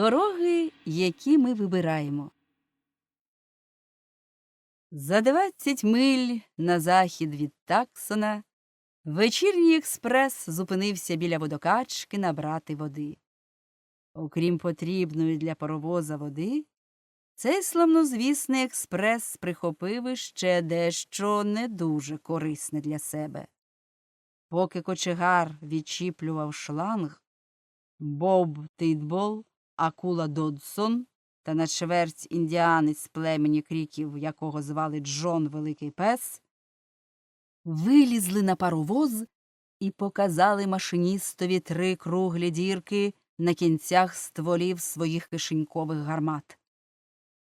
Дороги, які ми вибираємо. За 20 миль на захід від Таксона вечірній експрес зупинився біля водокачки набрати води. Окрім потрібної для паровоза води, цей славнозвісний експрес прихопив іще дещо не дуже корисне для себе. Поки кочегар відчіплював шланг, Боб Титбол, Акула Додсон та на чверть індіанець племені кріків, якого звали Джон Великий Пес, вилізли на паровоз і показали машиністові три круглі дірки на кінцях стволів своїх кишенькових гармат.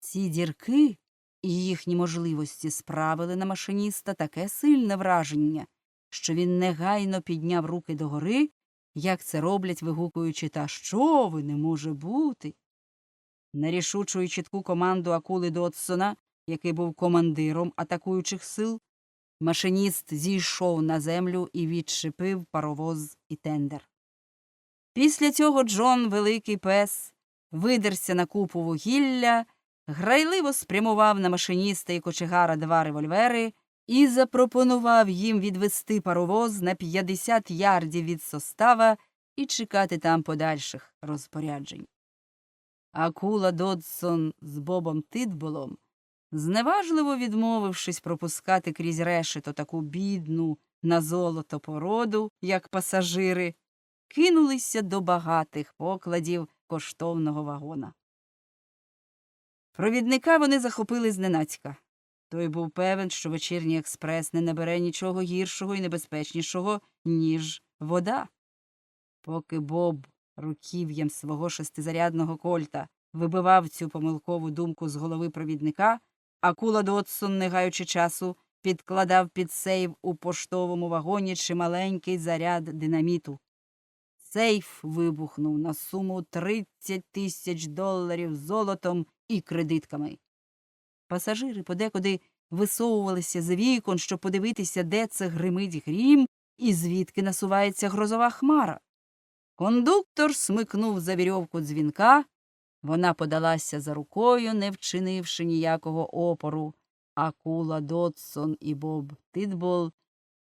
Ці дірки і їхні можливості справили на машиніста таке сильне враження, що він негайно підняв руки догори, як це роблять, вигукуючи Та що ви не може бути. На рішучу і чітку команду акули Додсона, який був командиром атакуючих сил, машиніст зійшов на землю і відчепив паровоз і тендер. Після цього Джон, великий пес, видерся на купу вугілля, грайливо спрямував на машиніста і кочегара два револьвери і запропонував їм відвести паровоз на 50 ярдів від состава і чекати там подальших розпоряджень. Акула Додсон з Бобом Титболом, зневажливо відмовившись пропускати крізь решето таку бідну на золото породу, як пасажири, кинулися до багатих покладів коштовного вагона. Провідника вони захопили зненацька. Той був певен, що вечірній експрес не набере нічого гіршого і небезпечнішого, ніж вода. Поки Боб руків'ям свого шестизарядного кольта вибивав цю помилкову думку з голови провідника, акула Додсон, не гаючи часу, підкладав під сейф у поштовому вагоні чималенький заряд динаміту. Сейф вибухнув на суму 30 тисяч доларів золотом і кредитками. Пасажири подекуди висовувалися з вікон, щоб подивитися, де це гримить грім і звідки насувається грозова хмара. Кондуктор смикнув за вірьовку дзвінка, вона подалася за рукою, не вчинивши ніякого опору. Акула Додсон і Боб Титбол,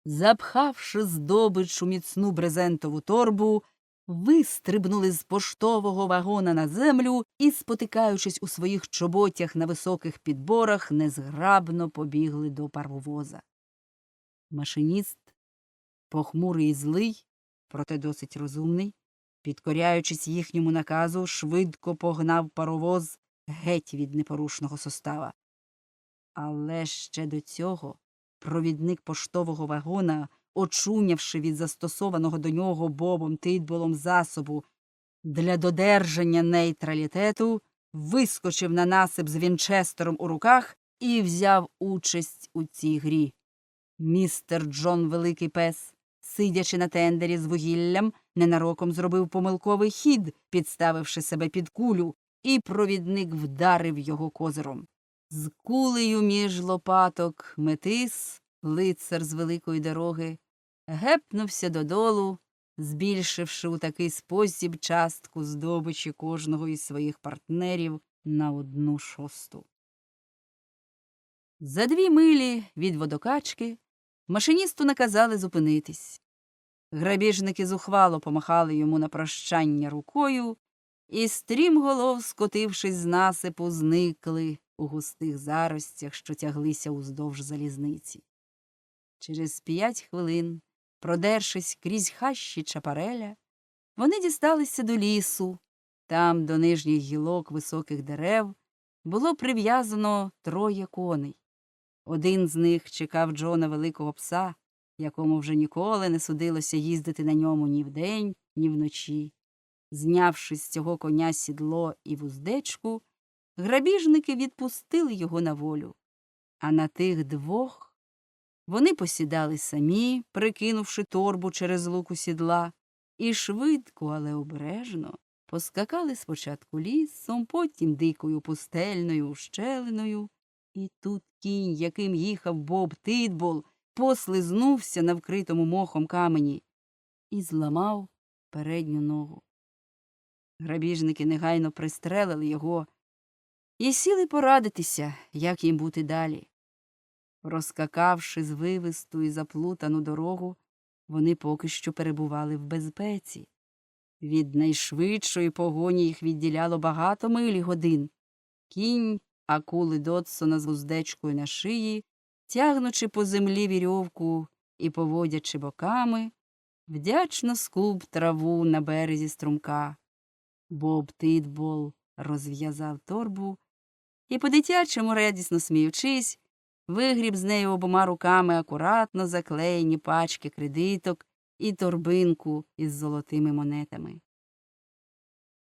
запхавши здобич у міцну брезентову торбу, вистрибнули з поштового вагона на землю і, спотикаючись у своїх чоботях на високих підборах, незграбно побігли до паровоза. Машиніст, похмурий і злий, проте досить розумний, підкоряючись їхньому наказу, швидко погнав паровоз геть від непорушного состава. Але ще до цього провідник поштового вагона, очунявши від застосованого до нього бобом титболом засобу для додержання нейтралітету, вискочив на насип з вінчестером у руках і взяв участь у цій грі. Містер Джон Великий Пес, сидячи на тендері з вугіллям, ненароком зробив помилковий хід, підставивши себе під кулю, і провідник вдарив його козиром. З кулею між лопаток метис, лицар з великої дороги, гепнувся додолу, збільшивши у такий спосіб частку здобичі кожного із своїх партнерів на одну шосту. За дві милі від водокачки машиністу наказали зупинитись. Грабіжники зухвало помахали йому на прощання рукою, і стрімголов, скотившись з насипу, зникли у густих заростях, що тяглися уздовж залізниці. Через п'ять хвилин, продершись крізь хащі чапареля, вони дісталися до лісу. Там, до нижніх гілок високих дерев, було прив'язано троє коней. Один з них чекав Джона великого пса, якому вже ніколи не судилося їздити на ньому ні вдень, ні вночі. Знявши з цього коня сідло і вуздечку, грабіжники відпустили його на волю. А на тих двох вони посідали самі, прикинувши торбу через луку сідла, і швидко, але обережно поскакали спочатку лісом, потім дикою пустельною ущелиною, і тут кінь, яким їхав Боб Титбол, послизнувся на вкритому мохом камені і зламав передню ногу. Грабіжники негайно пристрелили його і сіли порадитися, як їм бути далі. Розскакавши звивисту і заплутану дорогу, вони поки що перебували в безпеці. Від найшвидшої погоні їх відділяло багато милі годин. Кінь акули Додсона з вуздечкою на шиї, тягнучи по землі вірьовку і поводячи боками, вдячно скуб траву на березі струмка. Боб Титбол розв'язав торбу і, по-дитячому радісно сміючись, вигріб з нею обома руками акуратно заклеєні пачки кредиток і торбинку із золотими монетами.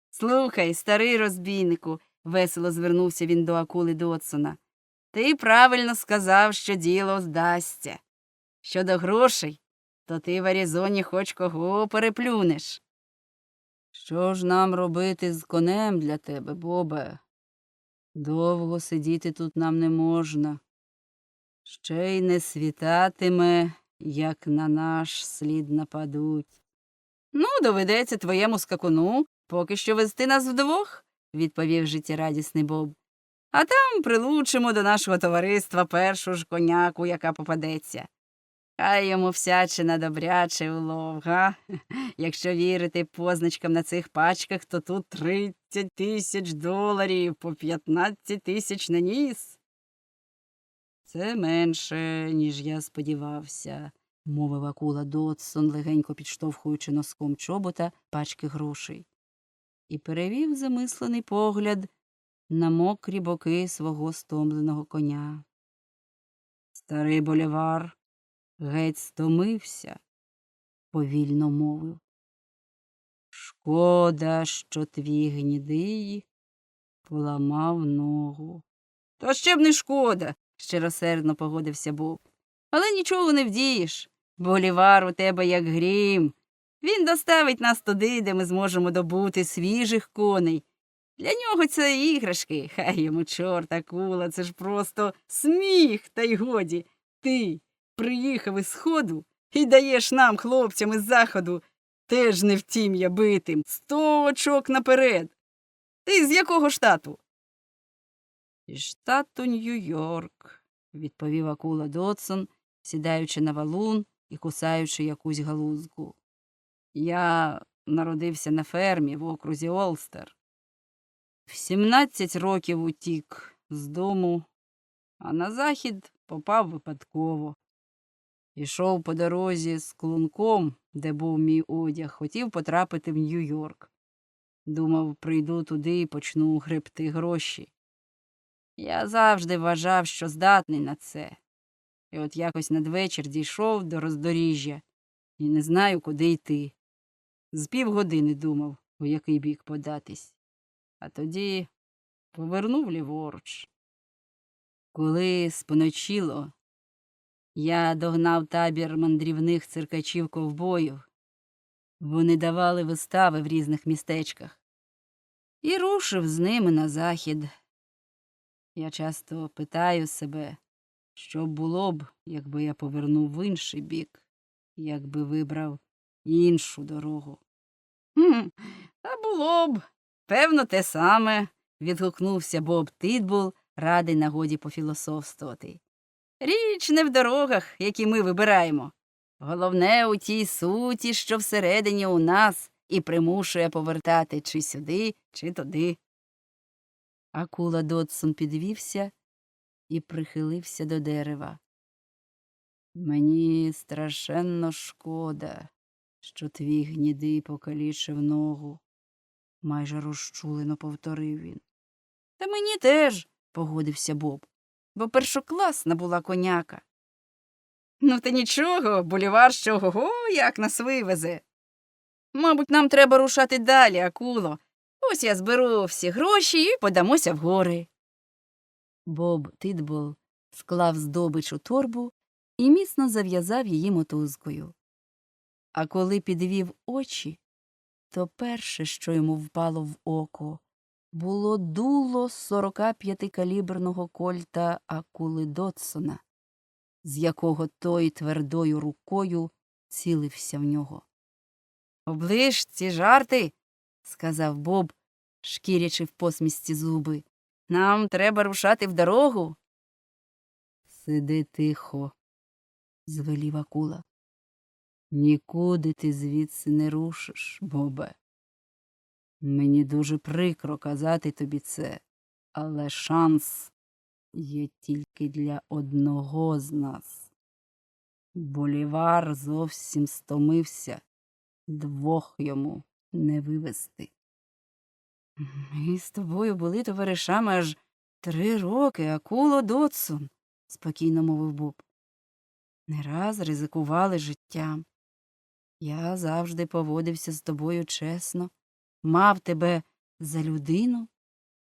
Слухай, старий розбійнику, весело звернувся він до акули Додсона. Ти правильно сказав, що діло здасться. Щодо грошей, то ти в Арізоні хоч кого переплюнеш. Що ж нам робити з конем для тебе, Бобе? Довго сидіти тут нам не можна. Ще й не світатиме, як на наш слід нападуть. Ну, доведеться твоєму скакуну поки що вести нас вдвох, відповів життєрадісний Боб. А там прилучимо до нашого товариства першу ж коняку, яка попадеться. Хай йому всячина добряче улов, га? Якщо вірити позначкам на цих пачках, то тут тридцять тисяч доларів по п'ятнадцять тисяч на ніс. Це менше, ніж я сподівався, мовив акула Додсон, легенько підштовхуючи носком чобота пачки грошей, і перевів замислений погляд на мокрі боки свого стомленого коня. Старий болівар геть стомився, повільно мовив. Шкода, що твій гнідий поламав ногу. То ще б не шкода, щиросердно погодився Боб. Але нічого не вдієш. Болівар у тебе як грім. Він доставить нас туди, де ми зможемо добути свіжих коней. Для нього це іграшки, хай йому чорта кула, це ж просто сміх, та й годі. Ти приїхав із сходу і даєш нам, хлопцям із заходу, теж не втім'я битим, сто очок наперед. Ти з якого штату? Із штату Нью-Йорк, відповів акула Додсон, сідаючи на валун і кусаючи якусь галузку. Я народився на фермі в окрузі Олстер. В сімнадцять років утік з дому, а на захід попав випадково. Ішов по дорозі з клунком, де був мій одяг, хотів потрапити в Нью-Йорк. Думав, прийду туди і почну гребти гроші. Я завжди вважав, що здатний на це. І от якось надвечір дійшов до роздоріжжя і не знаю, куди йти. З півгодини думав, у який бік податись, а тоді повернув ліворуч. Коли споночило, я догнав табір мандрівних циркачів ковбоїв. Вони давали вистави в різних містечках і рушив з ними на захід. Я часто питаю себе, що було б, якби я повернув в інший бік, якби вибрав іншу дорогу. «Хм, Та було б, певно, те саме, відгукнувся Боб Титбул, радий нагоді пофілософствувати. Річ не в дорогах, які ми вибираємо. Головне у тій суті, що всередині у нас і примушує повертати чи сюди, чи туди. Акула Додсон підвівся і прихилився до дерева. Мені страшенно шкода, що твій гнідий покалічив ногу, майже розчулено повторив він. Та мені теж, погодився Боб, бо першокласна була коняка. Ну, та нічого, болівар що го як нас вивезе. Мабуть, нам треба рушати далі, акуло. Ось я зберу всі гроші і подамося в гори. Боб Титбол склав здобич у торбу і міцно зав'язав її мотузкою. А коли підвів очі, то перше, що йому впало в око, було дуло 45-каліберного кольта акули Додсона, з якого той твердою рукою цілився в нього. Оближ ці жарти, сказав Боб, шкірячи в посмішці зуби. Нам треба рушати в дорогу. Сиди тихо, звелів акула. Нікуди ти звідси не рушиш, Бобе. Мені дуже прикро казати тобі це, але шанс є тільки для одного з нас. Болівар зовсім стомився, двох йому не вивести. Ми з тобою були товаришами аж три роки, акуло Дотсон, спокійно мовив Боб. Не раз ризикували життям. Я завжди поводився з тобою чесно, мав тебе за людину.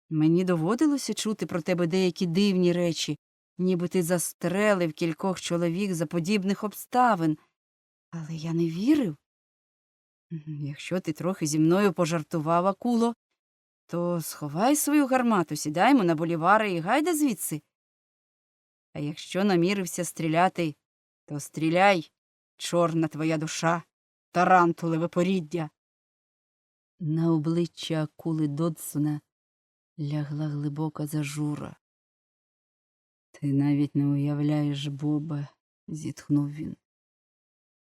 Мені доводилося чути про тебе деякі дивні речі, ніби ти застрелив кількох чоловік за подібних обставин. Але я не вірив. Якщо ти трохи зі мною пожартував, акуло, то сховай свою гармату, сідаймо на болівари і гайда звідси. А якщо намірився стріляти, то стріляй, чорна твоя душа, тарантулеве поріддя. На обличчя акули Додсона лягла глибока зажура. Ти навіть не уявляєш, Бобе, зітхнув він.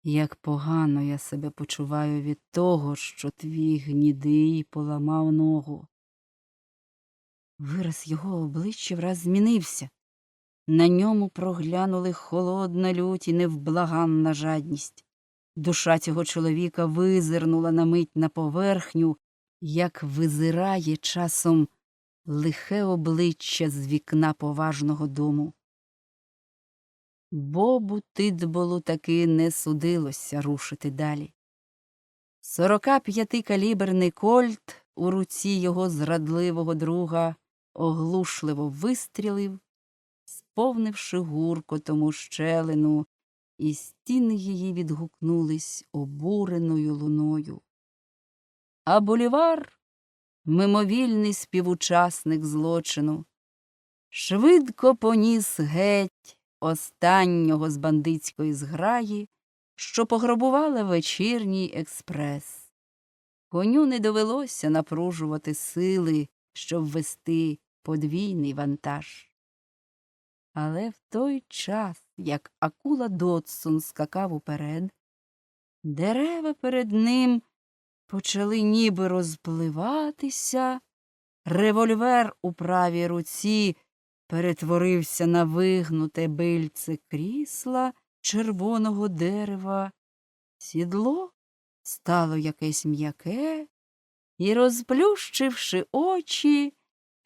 Як погано я себе почуваю від того, що твій гнідий поламав ногу. Вираз його обличчя враз змінився. На ньому проглянули холодна лють і невблаганна жадність. Душа цього чоловіка визирнула на мить на поверхню, як визирає часом лихе обличчя з вікна поважного дому. Бобу Тидболу таки не судилося рушити далі. Сорока п'ятикаліберний кольт у руці його зрадливого друга оглушливо вистрілив, сповнивши гуркотом ущелину, і стіни її відгукнулись обуреною луною. А болівар, мимовільний співучасник злочину, швидко поніс геть останнього з бандитської зграї, що пограбувала вечірній експрес. Коню не довелося напружувати сили, щоб вести подвійний вантаж. Але в той час, як акула Додсон скакав уперед, дерева перед ним почали ніби розпливатися, револьвер у правій руці перетворився на вигнуте бильце крісла червоного дерева, сідло стало якесь м'яке, і, розплющивши очі,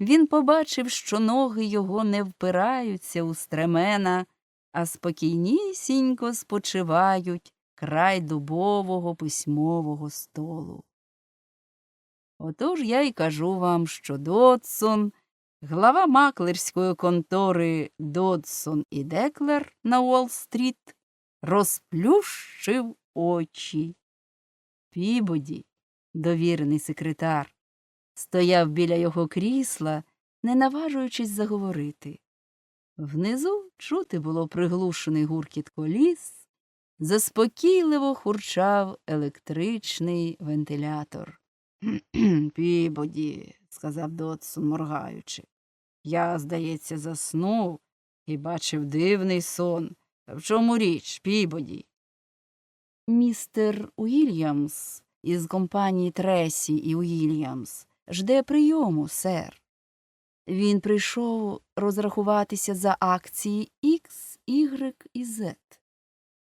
він побачив, що ноги його не впираються у стремена, а спокійнісінько спочивають край дубового письмового столу. Отож я й кажу вам, що Додсон, глава маклерської контори Додсон і Деклер на Уолл-стріт, розплющив очі. Пібоді, довірений секретар, стояв біля його крісла, не наважуючись заговорити. Внизу чути було приглушений гуркіт коліс, заспокійливо хурчав електричний вентилятор. Пібоді, сказав Додсон, моргаючи. Я, здається, заснув і бачив дивний сон. В чому річ, Пібоді? Містер Уільямс із компанії Тресі і Уільямс жде прийому, сер. Він прийшов розрахуватися за акції X, Y і Z.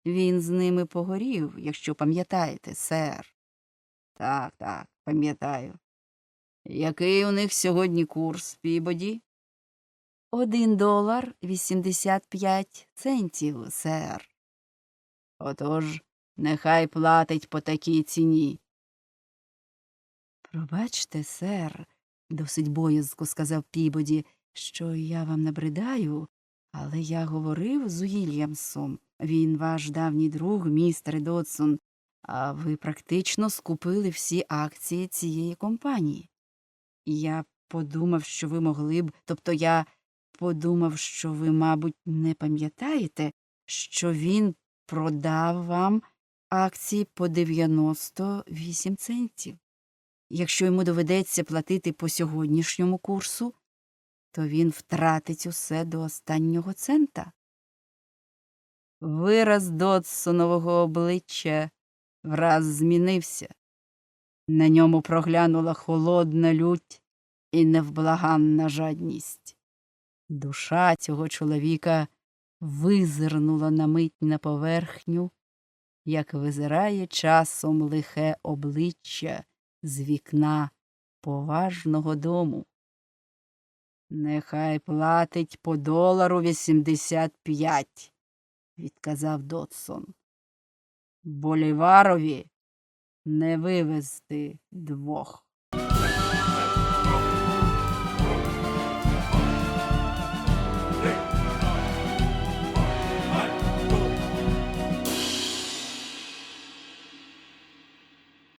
Він з ними погорів, якщо пам'ятаєте, сер. Так, так, пам'ятаю. Який у них сьогодні курс, Пібоді? Один долар вісімдесят п'ять центів, сер. Отож, нехай платить по такій ціні. Пробачте, сер, досить боязко сказав Пібоді, що я вам набридаю, але я говорив з Уільямсом. Він ваш давній друг, містер Додсон, а ви практично скупили всі акції цієї компанії. Я подумав, що ви могли б, тобто я подумав, що ви, мабуть, не пам'ятаєте, що він продав вам акції по 98 центів. якщо йому доведеться платити по сьогоднішньому курсу, то він втратить усе до останнього цента. Вираз Додсонового обличчя враз змінився. На ньому проглянула холодна лють і невблаганна жадність. Душа цього чоловіка визирнула на мить на поверхню, як визирає часом лихе обличчя з вікна поважного дому. Нехай платить по долару вісімдесят п'ять, відказав Додсон. Боліварові не вивезти двох.